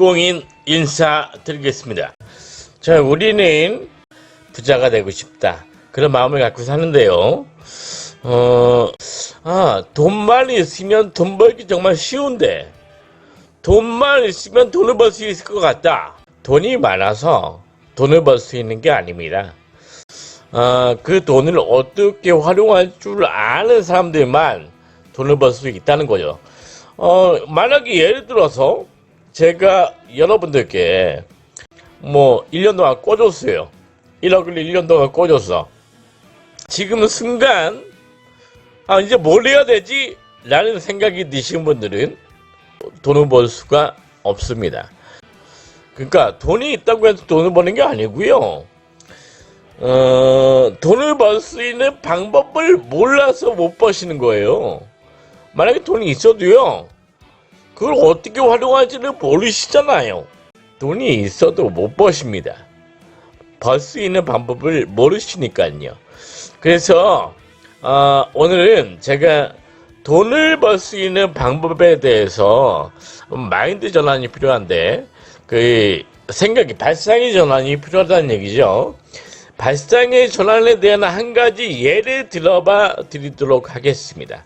김공인 인사드리겠습니다. 자, 우리는 부자가 되고 싶다. 그런 마음을 갖고 사는데요. 어, 아, 돈만 있으면 돈 벌기 정말 쉬운데, 돈만 있으면 돈을 벌 수 있을 것 같다. 돈이 많아서 돈을 벌 수 있는 게 아닙니다. 아, 그 돈을 어떻게 활용할 줄 아는 사람들만 돈을 벌 수 있다는 거죠. 어, 만약에 예를 들어서 제가 여러분들께 뭐 1년 동안 꿔줬어요. 1억을 1년 동안 꿔줬어. 지금 순간 아 이제 뭘 해야 되지? 라는 생각이 드신 분들은 돈을 벌 수가 없습니다. 그러니까 돈이 있다고 해서 돈을 버는 게 아니고요. 어, 돈을 벌 수 있는 방법을 몰라서 못 버시는 거예요. 만약에 돈이 있어도요, 그걸 어떻게 활용할지를 모르시잖아요. 돈이 있어도 못 버십니다. 벌 수 있는 방법을 모르시니까요. 그래서, 어, 오늘은 제가 돈을 벌 수 있는 방법에 대해서 마인드 전환이 필요한데, 그 생각이 발상의 전환이 필요하다는 얘기죠. 발상의 전환에 대한 한 가지 예를 들어봐 드리도록 하겠습니다.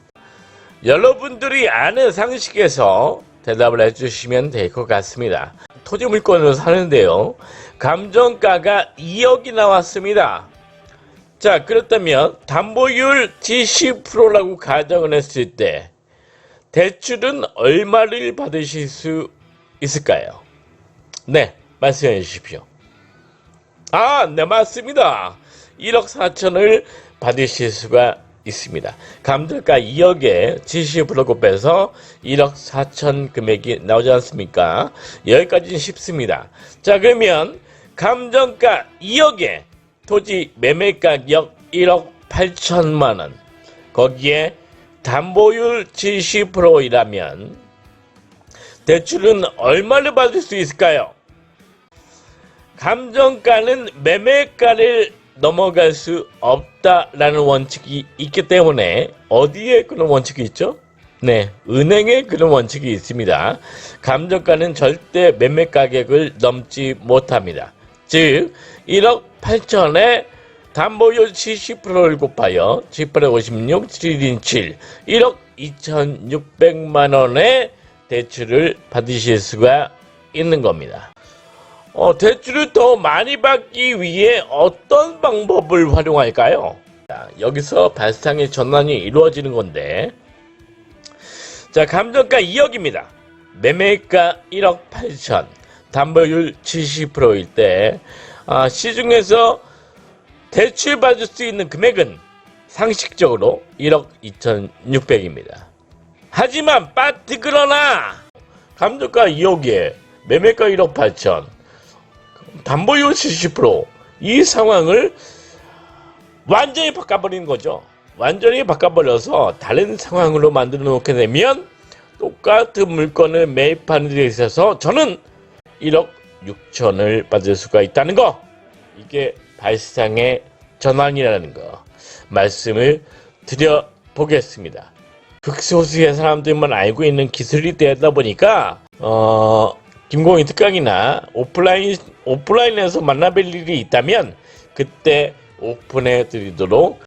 여러분들이 아는 상식에서 대답을 해주시면 될 것 같습니다. 토지 물건을 사는데요. 감정가가 2억이 나왔습니다. 자, 그렇다면 담보율 70%라고 가정을 했을 때 대출은 얼마를 받으실 수 있을까요? 네, 말씀해 주십시오. 아, 네, 맞습니다. 1억 4천을 받으실 수가 있습니다. 감정가 2억에 70% 곱해서 1억 4천 금액이 나오지 않습니까? 여기까지는 쉽습니다. 자, 그러면 감정가 2억에 토지 매매 가격 1억 8천만 원. 거기에 담보율 70%이라면 대출은 얼마를 받을 수 있을까요? 감정가는 매매가를 넘어갈 수 없다라는 원칙이 있기 때문에 어디에 그런 원칙이 있죠? 네, 은행에 그런 원칙이 있습니다. 감정가는 절대 매매 가격을 넘지 못합니다. 즉, 1억 8천에 담보율 70%를 곱하여 10분의 56, 7인 7, 1억 2,600만 원의 대출을 받으실 수가 있는 겁니다. 어, 대출을 더 많이 받기 위해 어떤 방법을 활용할까요? 자, 여기서 발상의 전환이 이루어지는 건데, 자, 감정가 2억입니다. 매매가 1억 8천, 담보율 70%일 때, 아, 시중에서 대출 받을 수 있는 금액은 상식적으로 1억 2,600입니다. 하지만 빠트 그러나 감정가 2억에 매매가 1억 8천, 담보율 70%이 상황을 완전히 바꿔버리는 거죠. 완전히 바꿔버려서 다른 상황으로 만들어 놓게 되면 똑같은 물건을 매입하는 데 있어서 저는 1억 6천을 받을 수가 있다는 거. 이게 발상의 전환이라는 거 말씀을 드려 보겠습니다. 극소수의 사람들만 알고 있는 기술이 되다 보니까 어 김공희 특강이나 오프라인 오프라인에서 만나뵐 일이 있다면 그때 오픈해 드리도록